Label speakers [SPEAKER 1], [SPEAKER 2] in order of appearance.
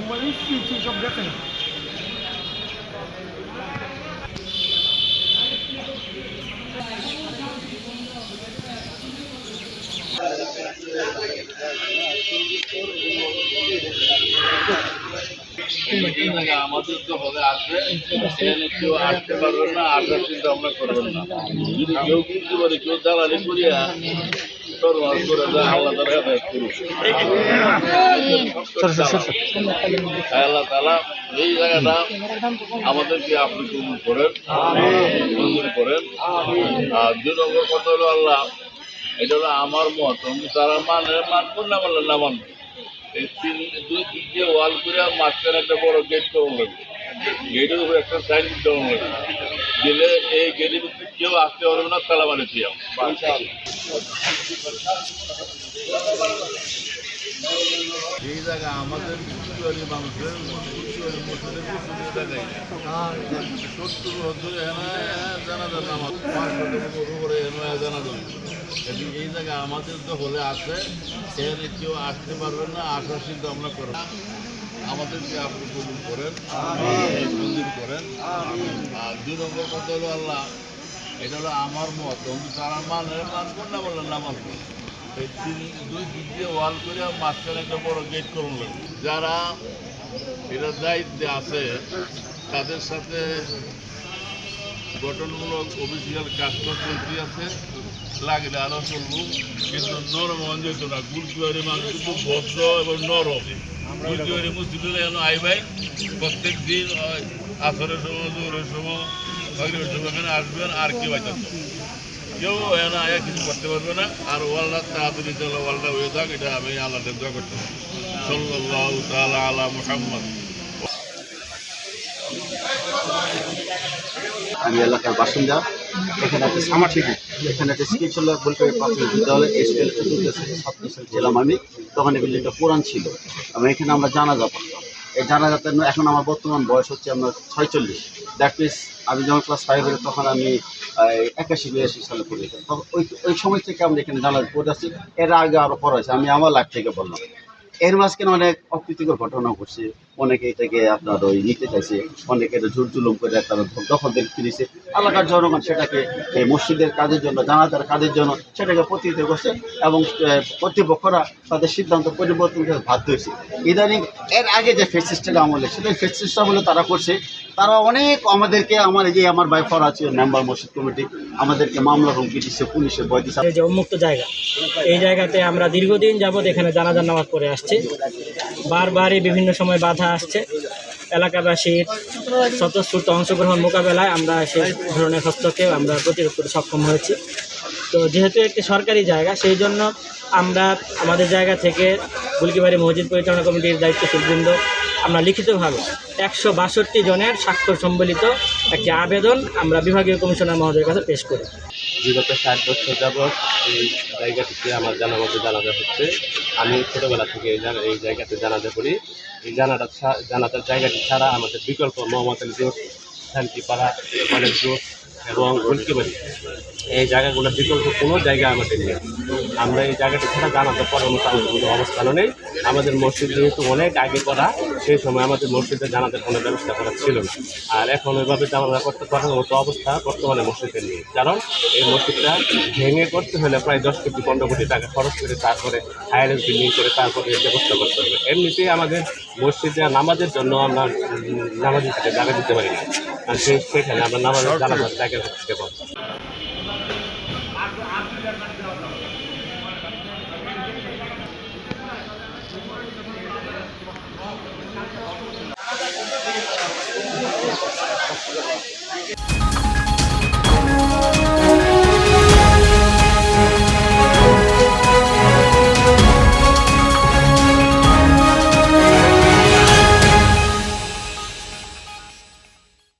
[SPEAKER 1] Mobile switch সব
[SPEAKER 2] আমাদের তো আসবে। সেখানে কেউ আসতে পারবেন না আসার চিন্তা করবেন না। কেউ কিন্তু পারে দালালি করিয়া আল্লাহ তালা এই জায়গাটা আমাদেরকে আপনি কবুল করেন মঞ্জুর করেন। আর দুই নম্বর কথা হলো আল্লাহ এটা হলো আমার মত আমি তারা মানে মানবো না বললেন না মানবো। তিন দিয়ে ওয়াল করে মাঝখানে একটা বড় গেট করুন লাগবে। গেটের উপরে একটা সাইন দেওয়া গেলে এই গেটের ভিতরে কেউ আসতে পারবে না, তালা মানে এই জায়গা আমাদের কুচুয়ারি মানুষের কুচুয়ারি জানা জানা যায় এদিকে এই জায়গা আমাদের তো হলে আছে, সেখানে কেউ আসতে পারবেন না আসার চিন্তা আমরা করব আমাদেরকে আপনি কবুল করেন করেন আর দুই নম্বর কথা হলো আল্লাহ, এটা হলো আমার মত কিন্তু তারা মানে মানবেন না বললেন না মানবেন তিন দুই দিক দিয়ে ওয়াল করে মাঝখানে একটা বড় গেট করুন যারা এটার দায়িত্বে আছে, তাদের সাথে গঠনমূলক অফিসিয়াল কাজটা চলতে আছে? লাগলে আরও চলবো। কিন্তু নরম যেত না। গুলচুয়ারি মানুষ খুব ভদ্র এবং নরম। গুলচুয়ারি মসজিদে যেন আইবাই প্রত্যেক দিন আসরের সময় জোরের সময় সময় এখানে আসবেন, আর কেউ আইতেন। কেউ এখানে আয়া কিছু করতে পারবে না। আর ওয়াল্লাহ তাড়াতাড়ি চলো ওয়াল্লাহ হয়ে থাক এটা আমি আল্লাহ দোয়া করতে সাল্লাল্লাহু তাআলা আলা মুহাম্মদ।
[SPEAKER 3] আমি এলাকার বাসিন্দা। এখানে একটা সামার ঠিক এখানে একটা স্কুল ছিল, বলতে প্রাথমিক বিদ্যালয়, এই স্কুলে চতুর্দশ ছাত্র ছিলাম আমি তখন এই বিল্ডিংটা পুরান ছিল। আমি এখানে আমরা জানাজা পড়তাম। এই জানাজাতে এখন আমার বর্তমান বয়স হচ্ছে আমার ছয়চল্লিশ। দ্যাট মিনস আমি যখন ক্লাস ফাইভে তখন আমি একাশি বিরাশি সালে পড়েছি। তখন ওই ওই সময় থেকে আমরা এখানে জানাজা পড়ে আসছি। এর আগে আরও পড়া আমি আমার লাইফ থেকে বললাম। এর মাঝখানে অনেক অপ্রীতিকর ঘটনা ঘটছে। অনেকে এটাকে আপনার ওই নিতে চাইছে, অনেকে এটা জোর জুলুম করে তারা দখল ফিরেছে এলাকার জনগণ সেটাকে এই মসজিদের কাজের জন্য, জানাজার কাজের জন্য সেটাকে প্রতিহিত করছে এবং কর্তৃপক্ষরা তাদের সিদ্ধান্ত পরিবর্তন করে বাধ্য হয়েছে। ইদানিং এর আগে যে ফেসিস্টের আমলে সেটা ফেসিস্ট আমলে তারা করছে। তারা অনেক আমাদেরকে, আমার এই যে আমার বাইফার আছে মেম্বার মসজিদ কমিটি, আমাদেরকে মামলা হুমকি দিচ্ছে পুলিশের বয় দিচ্ছে।
[SPEAKER 4] যে উন্মুক্ত জায়গা, এই জায়গাতে আমরা দীর্ঘদিন যাবৎ এখানে জানাজার নামাজ পড়ে আসছি। বারবারই বিভিন্ন সময় বাধা আসছে। এলাকাবাসীর স্বতঃস্ফূর্ত অংশগ্রহণ মোকাবেলায় আমরা সেই ধরনের হস্তক্ষেপ আমরা প্রতিরোধ করতে সক্ষম হয়েছি। তো যেহেতু একটি সরকারি জায়গা, সেই জন্য আমরা আমাদের জায়গা থেকে বুলকিবাড়ি মসজিদ পরিচালনা কমিটির দায়িত্বশীল বৃন্দ আমরা লিখিতভাবে একশো বাষট্টি জনের স্বাক্ষর সম্বলিত একটি আবেদন আমরা বিভাগীয় কমিশনার মহোদয়ের কাছে পেশ করি।
[SPEAKER 5] বিগত ষাট বছর যাবৎ এই জায়গাটিতে আমার জানা মতো জানাজা হচ্ছে। আমি ছোটোবেলা থেকে এই জায়গা এই জায়গাতে জানাজা করি। এই জানাটা জানাজার জায়গাটি ছাড়া আমাদের বিকল্প Mohammad Ali road Shantipara college road এবং এই জায়গাগুলোর বিকল্প কোনো জায়গা আমাদের নেই। আমরা এই জায়গাটি ছাড়া জানাতে আমাদের কোনো অবস্থানও নেই। আমাদের মসজিদ যেহেতু অনেক আগে করা সেই সময় আমাদের মসজিদে জানাতে কোনো ব্যবস্থা করা ছিল না। আর এখন ওইভাবে জানাজা করতে পারার মতো অবস্থা বর্তমানে মসজিদে নেই। কারণ এই মসজিদটা ভেঙে করতে হলে প্রায় দশ কোটি পনেরো কোটি টাকা খরচ করে তারপরে হায়ার বিল্ডিং করে তারপরে ব্যবস্থা করতে হবে। এমনিতেই আমাদের মসজিদে নামাজের জন্য আমরা নামাজের থেকে জায়গা দিতে পারি না। আর সেখানে আমরা নামাজের জানাজার জায়গা দিতে পারি Thank you.